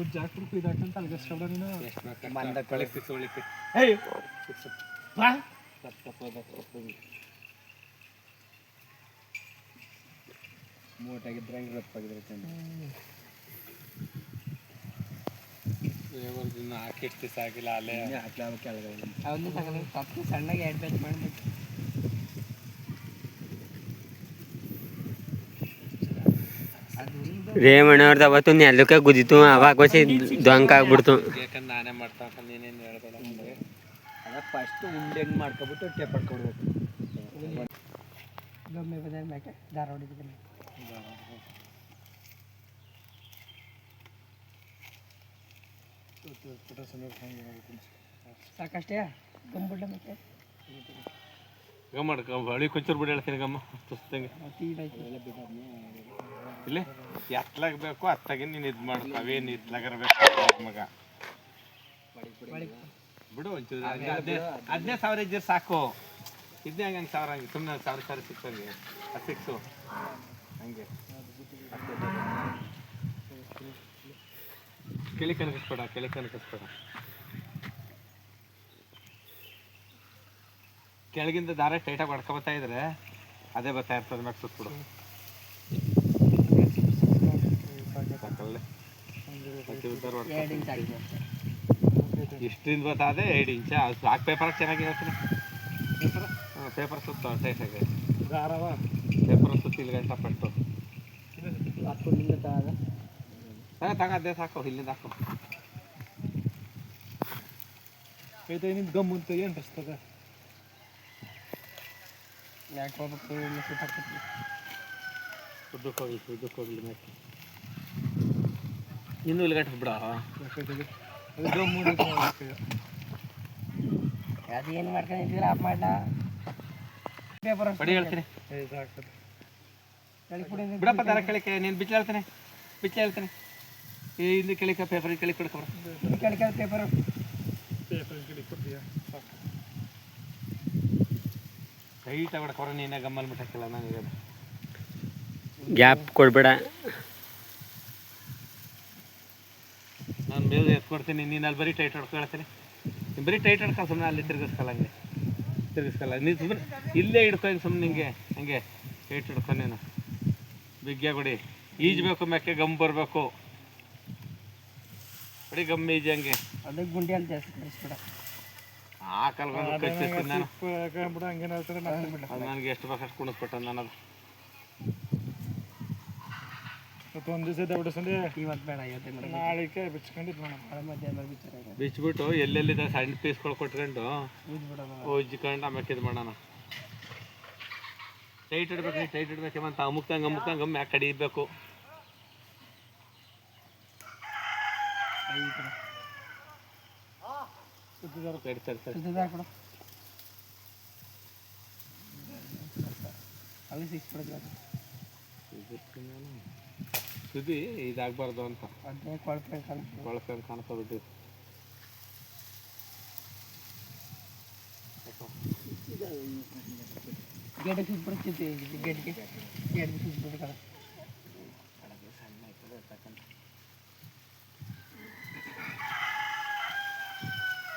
ಕುಯ್ದು ಹಾಕ್ಕೊಂಡು ತಲೆಗೆಸ್ಕೊಬಿಡ ನೀನು. ಮಂದ ಕಳಿಸಿ ಫಿಕ್ಸ್ ಒಳಿಕೆ ಏಯ್! ಬಾ. ಮೂಟಾಗಿದ್ರೆ ಹಂಗೆ ಇನ್ನು ಹಾಕಿಟ್ಟು ದಿವಸ ಆಗಿಲ್ಲ ಅಲ್ಲೇ. ಹಾಕ್ಲ ಕೆಳಗಡೆ. ಅವನು ತಗೊಂಡು ತಪ್ಪು ಸಣ್ಣಗೆ ಎರಡು ಮಾಡ್ಬೇಕು. ಅದು ಒಂದು ರೇವಣ್ಣವ್ರದ್ದು ಅವತ್ತು ನೆಲಕ್ಕೆ ಗುದಿತು ಅವಾಗ ಹೊಸಿ ದೊಂಕ ಆಗ್ಬಿಡ್ತು ಯಾಕಂದ್ರೆ ನಾನೇ ಮಾಡ್ತಾ ಅಂತ ನೀನೇನು ಹೇಳ್ಬೇಡ ನನಗೆ ಅದ ಫಸ್ಟ್ ಉಂಡೆ ಹೆಂಗೆ ಮಾಡ್ಕೊಬಿಟ್ಟು ಟೇಪ್ ಹಾಕೊಡ್ಬೇಕು ಗಮ್ಮೆ ಬದ ಮ್ಯಾಕೆ ದಾರ ಹೊಡಿಬೇಕಲ್ಲ ಸಾಕಷ್ಟೇ ಗಂಬುಡ್ಡ ಮತ್ತೆ ಗಮ್ಮ ಹೊಳಿ ಕೊಂಚೂರು ಬಿಡಿ ಹೇಳ್ತೀನಿ ಗಮ್ಮ ತುಸ್ತಂಗೆ ತೀಡಾಯ್ತು ಇಲ್ಲಿ ಎತ್ಲಾಗ ಬೇಕು ಅತ್ತಾಗೆ ನೀನು ಇದು ಮಾಡು. ಅವೇನು ಇತ್ಲಾಗಿರ್ಬೇಕು ಮಗ. ಬಿಡು ಒಂಚೂರು, ಹದಿನೈದು ಸಾವಿರ ಇದ್ದರೆ ಸಾಕು. ಇದನ್ನೇ ಹಂಗೆ ಹಂಗೆ ಸಾವಿರ ಹಂಗೆ ಸುಮ್ಮನೆ ಸಾವಿರ ಸಾವಿರ ಸಿಕ್ಸಂಗೆ ಅದು ಸಿಕ್ಸು. ಹಂಗೆ. ಕೆಳಿ ಕನಕಿಸ್ಬೇಡ ಕೆಳಿ ಕನಕಿಸ್ಬೇಡ ಕೆಳಗಿಂದ ದಾರ ಟೈಟಾಗಿ ಹೊಡ್ಕೊಬತ್ತಾ ಇದ್ರೆ, ಅದೇ ಬರ್ತಾ ಇರ್ತದೆ ಮ್ಯಾಕ್ ಸುತ್ಬಿಡು ಸಾಕಲ್ಲೇ ಮತ್ತೆ ಉದ್ದಾರ ಹೊಡ್ಕೊ. ಎರಡು ಇಂಚ್ ಹಾಕಿ ಇಷ್ಟರಿಂದ ಬತ್ತಾದೆ ಎರಡು ಇಂಚ ಅದು ಸಾಕು ಪೇಪರ್ ಚೆನ್ನಾಗಿ ಹೇಳ್ತೀನಿ. ಪೇಪರ್ ಹಾಂ ಪೇಪರ್ ಸುತ್ತ ಟೈಟಾಗಿ ದಾರವ ಪೇಪರ್ ಸುತ್ತಿ ಇಲ್ಲಿಗೆ ಸಪಟ್ಟು ಹಾಕೊಂಡಿಂದ ತಾಗ ತಗ ತಗ ಅದೇ ಸಾಕು ಇಲ್ಲಿಂದ ಹಾಕು. ಐತೆ ನಿಂದು ಗಮ್ ಅಂತ ಏನು ಬಸ್ತದ ಯಾಕೆ ಹೋಗ್ಬೇಕು ಇಲ್ಲಿ ಸುತ್ತಾಕ್ತಿದ್ವಿ ಉದ್ದಕ್ಕೆ ಹೋಗ್ಲಿ ಉದ್ದಕ್ಕೆ ಹೋಗ್ಲಿ ಮ್ಯಾಕೆ ಇನ್ನೂ ಇಲ್ಲಿ ಗಂಟೆ ಬಿಡ. ಅದು ಏನು ಮಾಡ್ಕೊಂಡಿದ್ದೀರ ಆಫ್ ಮಾಡ್ಲ? ಪೇಪರ್ ಬಡಿ ಹೇಳ್ತೀನಿ. ಬಿಡಪ್ಪ ದಾರ ಕೆಳಕ್ಕೆ? ನೀನು ಬಿಚ್ಚಲು ಹೇಳ್ತೀನಿ. ಬಿಚ್ಚಲು ಹೇಳ್ತೀನಿ. ಇಲ್ಲಿ ಕೆಳಕ್ಕೆ ಪೇಪರ್ ಕೆಳಗೆ ಕೊಡ್ಕೊಬರ ಕೆಳ ಕೆಳ ಪೇಪರ್? ಪೇಪರ್ ಗಿಡಿ ಕೊಡ್ತೀಯ? ಟೈಟಾಗಿ ಹೊಡ್ಕೊರ ನೀನೇ ಗಮ್ಮಲ್ ಬಿಟ್ಟಾಕಿಲ್ಲ ನನಗೆ ಗ್ಯಾಪ್ ಕೊಡ್ಬೇಡ. ಮೇಲೆ ಎತ್ಕೊಡ್ತೀನಿ ನೀನು ಅಲ್ಲಿ ಬರೀ ಟೈಟ್ ಹೊಡ್ಕೊಳ್ತೀನಿ ನೀನು ಬರೀ ಟೈಟ್ ಹೊಡ್ಕೊ ಸುಮ್ಮನೆ ಅಲ್ಲಿ ತಿರ್ಗಿಸ್ಕಲ್ಲ ಹಂಗೆ. ತಿರ್ಗಿಸ್ಕಲ್ಲ. ನೀನು ಸುಮ್ಮನೆ ಇಲ್ಲೇ ಹಿಡ್ಕೊಂಡು ಸುಮ್ಮನೆ ಹಿಂಗೆ ಹಂಗೆ ಟೈಟ್ ಹಿಡ್ಕೊ ನೀನು. ಬಿಗ್ಗ್ಯಾ ಕೊಡಿ ಈಜ್ಬೇಕು ಮ್ಯಾಕೆ ಗಮ್ ಬರಬೇಕು. ಬರೀ ಗಮ್ ಈಜಿ ಹಂಗೆ. ಅದಕ್ಕೆ ಗುಂಡಿ ಅಂತ ಬಿಡ ಆ ಕಲ್ಕೊಂಡು ಕಚ್ಚಿಸ್ತೀನಿ ನಾನು. ಬಿಡ ಬಿಡ ಅದು ನನಗೆ ಎಷ್ಟು ಬೇಕಷ್ಟು ಕುಣಿಸ್ಬಿಟ್ಟು ನಾನು ಅದು. ಇವತ್ತು ಒಂದು ದಿವಸ ಇವತ್ತು ಬೇಡ ಇವತ್ತೇ ಮೇಡಮ್ ನಾಳೆಗೆ ಮಧ್ಯಾಹ್ನ ಎಲ್ಲೆಲ್ಲಿದೆ ಸಣ್ಣ ಪೀಸ್ಗಳು ಕೊಟ್ಕೊಂಡು ಉಜ್ಕೊಂಡು ಉಜ್ಜಿಕೊಂಡು ಆಮೇಲೆ ಇದು ಮಾಡೋಣ. ಟೈಟ್ ಇಡ್ಬೇಕು ಟೈಟ್ ಇಡ್ಬೇಕು ಅಂತ ಅಮುಕ್ತಂಗೆ ಅಮುಕ್ತಂಗೆ ಮ್ಯಾಕ್ ಕಡಿಬೇಕು ಸರಿ ಸರಿ ಸರಿ. ಅಲ್ಲಿ ಸಿಕ್ಸ್ ಬಿಡೋದು ಸುದ್ದಿ ಇದಾಗಬಾರ್ದು ಅಂತ. ಅದೇ ಕೊಳಪೆ ಕೊಳಪೆ ಕಾಣ್ತಾ ಕಾಣಿಸ್ತಾ ಬಿಟ್ಟು ಗೇಟಿಗೆ ಸುತ್ಬಿಡ್ತಿದ್ವಿ ಗೇಟ್ಗೆ ಗೇಟ್ಗೆ ಸುತ್ಬಿಟ್ಟು ಕಡೆ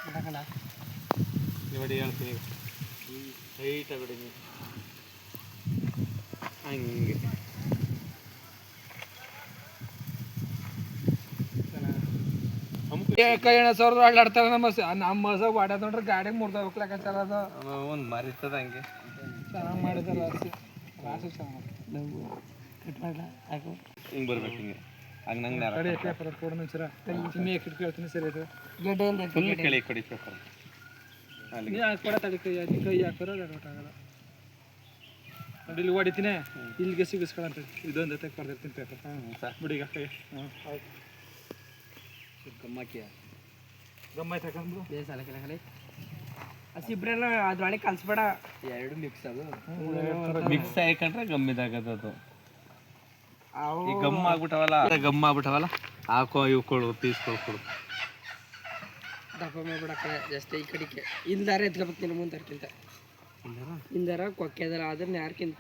ಬಿಡಕಲ್ಲ ನೋಡಿ ಹೇಳ್ತೀನಿ ಹೈಟ್ ಬಿಡಿ ನೀವು. ಹಂಗೆ ಕೈಯಣ ಸಾವಿರದ ನಮ್ಮ ನಮ್ಮ ಮಸ ವಾಡ್ಯಾದ ನೋಡ್ರಿ ಗಾಡಿ ಮುರ್ದ ಹೋಗ್ಲಾಕತ್ತಾರ ಅದು. ಒಂದು ಮರಿತದ ಹಂಗೆ. ಚೆನ್ನಾಗಿ ಮಾಡಿದಾರ ರಾಸಿ ಚೆನ್ನಾಗಿ ಕಟ್ ಮಾಡಲ? ಹಾಕು ಹಿಂಗೆ ಬರ್ಬೇಕು ಹಿಂಗೆ. ಹಂಗೆ ನಂಗೆ ಕಡೆ ಪೇಪರ್ ಕೊಡು ಕೇಳ್ತೀನಿ ಸರಿ ಅದು ಗೆಡ್ಡೆಯಿಂದ ಫುಲ್ ಕೆಳಿ ಕೊಡಿ ಪೇಪರ್ ಅಲ್ಲಿ ನೀ ಹಾಕ್ಬೇಡ ತಡಿ ಕೈ ಹಾಕಿ ಕೈ ಹಾಕಿರೋ ನೋಡಿ ಇಲ್ಲಿ ಹೊಡಿತೀನಿ ಇಲ್ಲಿಗೆ ಸಿಗಿಸ್ಕೊಳಂತ. ಇದೊಂದು ತೆಗೆ ಬರ್ದಿರ್ತೀನಿ ಪೇಪರ್ ಹಾಂ ಬಿಡಿಗ ಕೈ. ಹಾಂ ಆಯ್ತು ಗಮ್ಮಕ್ಕಿಯ ಗಮ್ಮ ತಗೊಂಡು ಬೇಸ್ ಅಲ್ಲ ಕೆಲ ಕಲೆ ಹಸಿಬ್ರೆಲ್ಲ ಅದ್ರೊಳಗೆ ಕಲ್ಸ್ಬೇಡ. ಎರಡು ಮಿಕ್ಸ್ ಅದು. ಮಿಕ್ಸ್ ಹಾಕೊಂಡ್ರೆ ಗಮ್ಮಿದಾಗದ ಅದು. ಈ ಗಮ್ ಆಗ್ಬಿಟ್ಟವಲ್ಲ? ಗಮ್ ಆಗ್ಬಿಟ್ಟವಲ್ಲ? ಹಾಕೋ ಇವು ಕೊಡು ಪೀಸ್ ಕೊಡು ದಪ್ಪ ಮಾಡ್ಬೇಡ ಕಡೆ ಜಾಸ್ತಿ ಈ ಕಡೆಗೆ. ಇಲ್ದಾರ ಎತ್ಕೋಬೇಕು ನೀನು ಮುಂದರ್ಕಿಂತ. ಹಿಂದಾರ ಕೊಕ್ಕೆದಾರ ಆದ್ರೆ ಯಾರ್ಕಿಂತ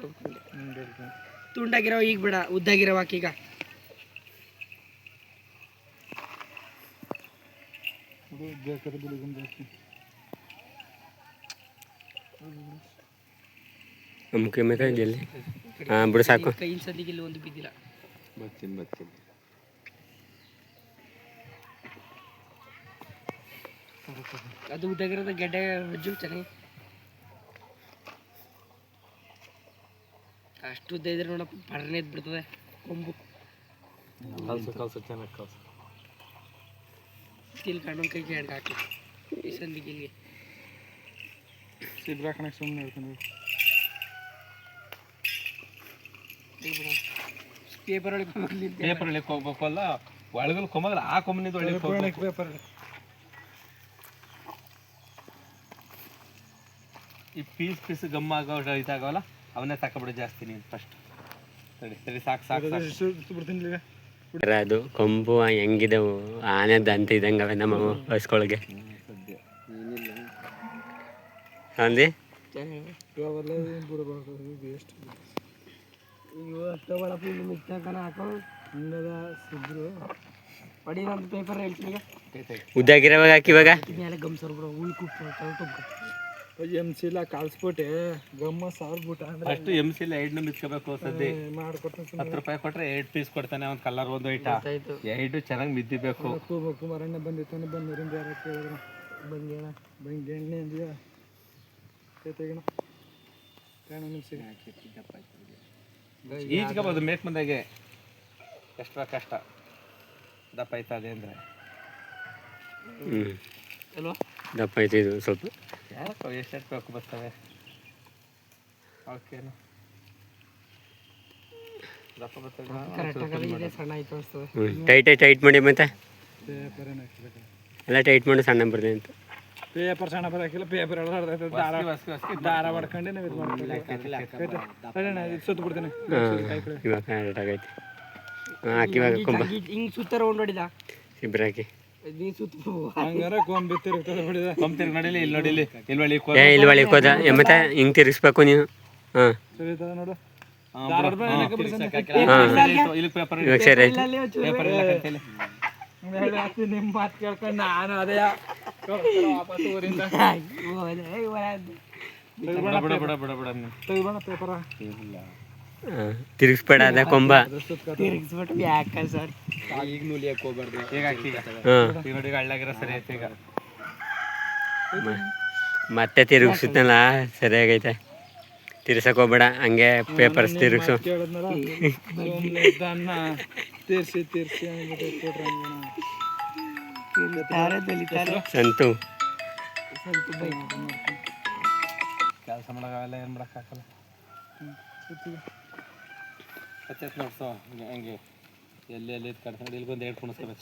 ತುಂಡಾಗಿರೋ ಈಗ ಬೇಡ ಉದ್ದಾಗಿರೋ ಹಾಕೀಗ. ಬೇಕಾದ್ರೆ ಬಿಳಿಗೊಂದು ಜಾಸ್ತಿ ಅಮ್ಕೆ ಮತ್ತೆ ಜಲ್ದಿ ಹಾಂ ಬಿಡು ಸಾಕು. ಕೈಯಿಂದ ಸದ್ಯಕ್ಕೆ ಇಲ್ಲಿ ಒಂದು ಬಿದ್ದಿಲ್ಲ ಬರ್ತೀನಿ ಬರ್ತೀನಿ. ಅದು ಉದಗರದ ಗೆಡ್ಡೆ ರಜ್ಜು ಚೆನ್ನಾಗಿ. ಅಷ್ಟು ಉದ್ದ ಇದ್ರೆ ನೋಡಪ್ಪ ಪಡನೆ ಬಿಡ್ತದೆ ಕೊಂಬು. ಕಲ್ಸು ಕಲ್ಸು ಚೆನ್ನಾಗಿ ಕಲ್ಸು. ತಿಲ್ ಕಣ್ಣೊಂದು ಕೈಗೆ ಹೆಣ್ಗೆ ಹಾಕಿ ಈ ಸಂದಿಗೆ ಇಲ್ಲಿಗೆ ಸಿಬ್ರ ಕಣಕ್ಕೆ ಸುಮ್ಮನೆ ಹೇಳ್ಕೊಂಡು ಪೇಪರ್ ಒಳಗೆ ಹೋಗ್ಲಿ ಪೇಪರ್ ಒಳಗೆ ಹೋಗ್ಬೇಕಲ್ಲ ಒಳಗಲ್ ಕೊಮ್ಮಗಲ್ಲ ಆ ಕೊಮ್ಮನಿದ್ದು ಒಳಗೆ ಹೋಗ್ಬೇಕು ಪೇಪರ್ ಈ ಪೀಸ್ ಪೀಸ್ ಗಮ್ ಆಗೋ ಇದಾಗವಲ್ಲ ಅವನ್ನೇ ತಕೊಬಿಡು ಜಾಸ್ತಿ ನೀನು ಫಸ್ಟ್ ಸರಿ ಸರಿ ಸಾಕು ಸಾಕು ಸಾಕು. ಬಿಡ್ತೀನಿ. ಅದು ಕೊಂಬು ಹೆಂಗಿದವು? ಆನೆ ದಂತ ಇದಂಗವೆ ನಮ್ಮ ಹಸ್ಕೊಳಗೆ ಸದ್ಯ ಅಂದಿ ಉದ್ದಾಗಿರವಾಗ ಹಾಕಿವಾಗ ಗಮ್ಸರ್ ಬಿಡು ಉಳ್ ಎಂ ಸಿಲ ಕಾಲ್ಸ್ಬಿಟ್ಟೆ ಗಮ್ಮ ಸಾರ್ಬಿಟ್ಟ ಬಿಟ್ಟ ಅಂದ್ರೆ ಫಸ್ಟ್ ಎಂ ಸಿ ಎರಡು ಮಿಸ್ಕೋಬೇಕು ಸದ್ಯ ಮಾಡ್ಕೊಡ್ತಾನೆ ಹತ್ತು ರೂಪಾಯಿ ಕೊಟ್ರೆ ಎರಡು ಪೀಸ್ ಕೊಡ್ತಾನೆ ಒಂದು ಕಲರ್ ಒಂದು ಐಟ. ಎರಡು ಚೆನ್ನಾಗಿ ಮಿದ್ದಿಬೇಕು. ಕೂಬೇಕು ಮರಣ್ಣ ಬಂದಿತ್ತಾನೆ ಬಂದೂರಿಂದ ಯಾರ ಕೇಳಿದ್ರು. ಬಂಗೇಣ ಬಂದು ಎಣ್ಣೆ ಅಂದಿಯ? ತೆಗಿಣ ಕಾರಣ ನಿಲ್ಸಿಗೆ ಈಜ್ಕೋಬೋದು ಮೇಕ್ ಮುಂದಾಗೆ ಎಷ್ಟ ಕಷ್ಟ. ದಪ್ಪ ಐತದೆ ಅಂದರೆ. ಹ್ಞೂ ಅಲ್ವಾ? ದಪ್ಪ ಐತೆ ಇದು ಸ್ವಲ್ಪ. ಯಾರಪ್ಪ ಎಷ್ಟು ಬೇಕು ಬರ್ತವೆ ಓಕೆನಾ ದಪ್ಪ ಕರೆಕ್ಟಾಗಿ ಬರ್ತವೆ ಇದೆ ಸಣ್ಣ ಆಯ್ತು ಟೈಟ್ ಟೈಟ್ ಮಾಡಿ ಮತ್ತೆ ಎಲ್ಲ ಟೈಟ್ ಮಾಡಿ ಸಣ್ಣ ಬರ್ದೆ ಅಂತ ಪೇಪರ್ ಸಣ್ಣ ಬರಕಿಲ್ಲ ಪೇಪರ್. ದಾರ ದಾರ ಹೊಡ್ಕೊಂಡೆ ನಾವು ಇದು ಮಾಡ್ತೀವಿ ಇದು ಸುತ್ತ ಬಿಡ್ತೇನೆ ಇವಾಗ ಹಾಕಿ ಇವಾಗ ಕೊಂಬ ಹಿಂಗ್ ಸುತ್ತ ರೌಂಡ್ ಹೊಡಿದ ಇಬ್ರು ಕೊಂಬಿ ತಿರ್ಗಿ ನೋಡಿಲಿ ಇಲ್ಲಿ ನೋಡಿಲಿ ಇಲ್ಲಿ ಏ ಇಲ್ಲಿ ಒಳಗೆ ಹೋದ ಮತ್ತೆ ಹಿಂಗೆ ತಿರ್ಗಿಸ್ಬೇಕು ನೀನು? ಹಾಂ. ನೋಡು. ಇಲ್ಲಿ ಸರಿ ನಿಮ್ಮ ಮಾತು ಕೇಳ್ಕೊಂಡು ನಾನು ಅದೇ. ಬಿಡ ಬಿಡ ಬಿಡ ಬಿಡ ಬಿಡ ಪೇಪರ. ಹಾಂ ತಿರ್ಗಿಸ್ಬೇಡ ಅದ ಕೊಂಬ. ತಿರುಗಿಸ್ಬಿಟ್ಟು ಯಾಕ ಸರ್. ಈಗ ನುಲಿಯಕ್ಕೆ ಹೋಗ್ಬಾರ್ದು. ಈಗ ಈಗ ನೋಡಿ ಹಳ್ಳಾಗಿರೋ ಸರಿ ಆಯ್ತು ಈಗ. ಮತ್ತೆ ತಿರುಗಿಸುತ್ತಲ್ಲ ಸರಿಯಾಗೈತೆ. ತಿರ್ಸಕ್ ಹೋಗ್ಬೇಡ ಹಂಗೆ ಪೇಪರ್ಸ್ ತಿರುಗಿಸು. ತೀರ್ಸಿ ತೀರ್ಸಿ ಸಂತು. ಕೆಲಸ ಮಾಡೋಕ್ಕಾಗಲ್ಲ ಏನು ಮಾಡೋಕ್ಕಾಗಲ್ಲ. ಹಚ್ಚತ್ ನೋಡ್ಸೋ ಹಂಗೆ ಹಂಗೆ. ಎಲ್ಲಿ ಎಲ್ಲಿ ಇಲ್ಲಿ ಇಲ್ಲಿಗೊಂದು ಎರಡು ಕುಣಿಸ್ಕೋಬೇಕು